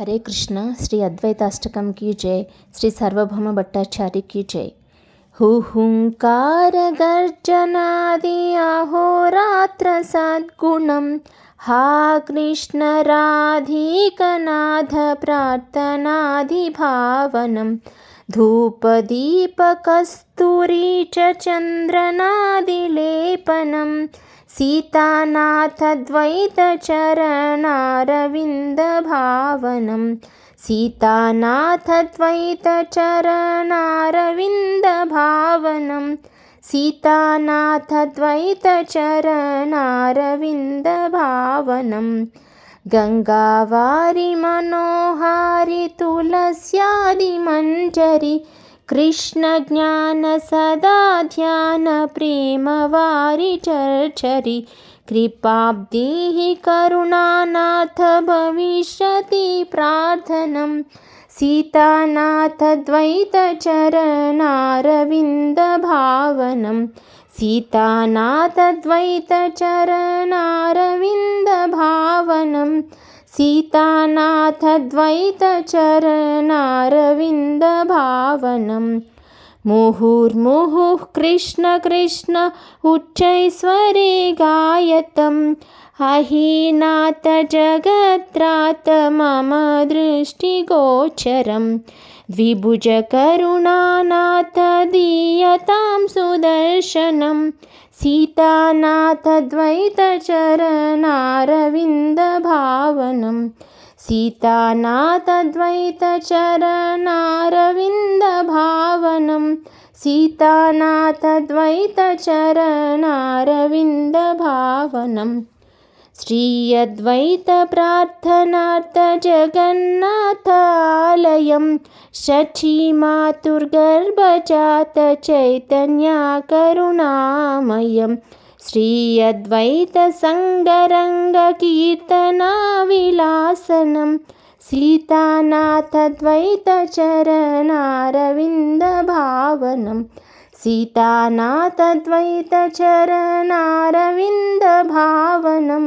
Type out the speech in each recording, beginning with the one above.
हरे कृष्ण, श्री अद्वैताष्टकम की जय, श्री सार्वभौम भट्टाचार्य की जय। हुहुङ्कारगर्जनादि अहोरात्र सद्गुणं हा कृष्णराधिकनाथप्रार्थनादिभावनं धूपदीपकस्तूरी च चन्द्रनादिलेपनं सीतानाथद्वैतचरणारविन्दभावनं सीतानाथद्वैतचरणारविन्दभावनं सीतानाथद्वैतचरणारविन्दभावनं गङ्गावारि मनोहारि तुलस्यादिमञ्जरि कृष्णज्ञानसदा ध्यानप्रेमवारि चर्चरि कृपाब्धिः करुणानाथ भविष्यति प्रार्थनं सीतानाथद्वैतचरणारविन्दभावनं सीतानाथद्वैतचरणारविन्दभावनं। सीतानाथद्वैतचरणारविन्दभावनं। मुहुर्मुहुः कृष्ण कृष्ण उच्चैस्वरे गायतम्। अहीनाथ जगत्रात मम दृष्टिगोचरं द्विभुजकरुणानाथ दीयतां सुदर्शनं। सीतानाथद्वैतचरणारविन्दभावनं सीतानाथद्वैतचरणारविन्दभावनं सीतानाथद्वैतचरणारविन्दभावनम् श्री अद्वैतप्रार्थनार्थजगन्नाथालयं शचीमातुर्गर्भजातचैतन्याकरुणामयं श्री अद्वैतसङ्गरङ्गकीर्तनाविलासनं सीतानाथद्वैतचरणारविन्दभावनं सीतानाथद्वैतचरणारविन्दभावनं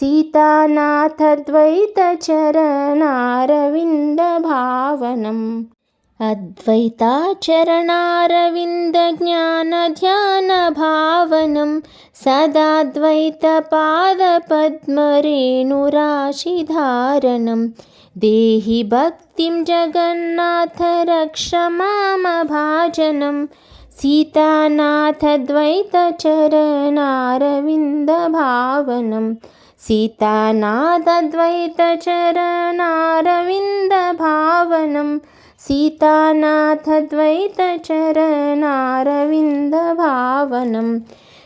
सीतानाथद्वैतचरणारविन्दभावनम्। अद्वैताचरणारविन्दज्ञानध्यानभावनं सदाद्वैतपादपद्मरेणुराशिधारणं देहि भक्तिं जगन्नाथ रक्ष मामभाजनं सीतानाथद्वैतचरणारविन्दभावनं सीतानाथद्वैतचरणारविन्दभावनं। सीतानाथद्वैतचरणारविन्दभावनं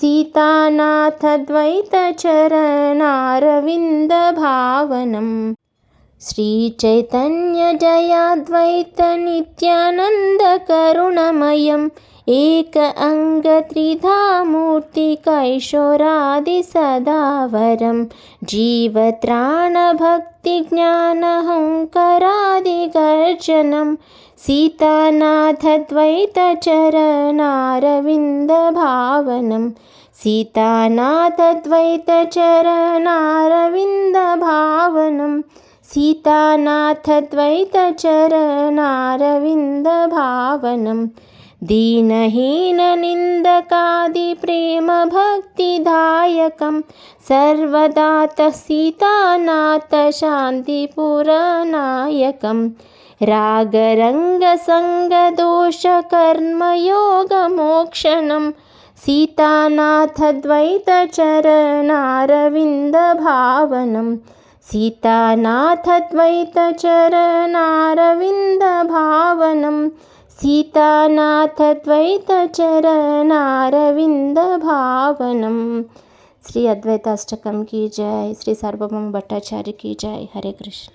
सीतानाथद्वैतचरणारविन्दभावनम्। श्रीचैतन्यजयाद्वैतनित्यानन्दकरुणमयम् एक अङ्गत्रिधामूर्तिकैशोरादिसदावरं जीवत्राणभक्तिज्ञानहङ्करादिगर्जनं सीतानाथद्वैतचरणारविन्दभावनं सीतानाथद्वैतचरणारविन्दभावनं सीतानाथद्वैतचरणारविन्दभावनं दीनहीननिन्दकादिप्रेमभक्तिदायकं सर्वदातः सीतानाथशान्तिपुरनायकं रागरङ्गसङ्गदोषकर्मयोगमोक्षणं सीतानाथद्वैतचरणारविन्दभावनं सीतानाथद्वैतचरणारविन्दभावनं सीतानाथद्वैतचरणारविन्दभावनं श्री अद्वैताष्टकं की जय। श्री सार्वभौम भट्टाचार्य की जय। हरे कृष्ण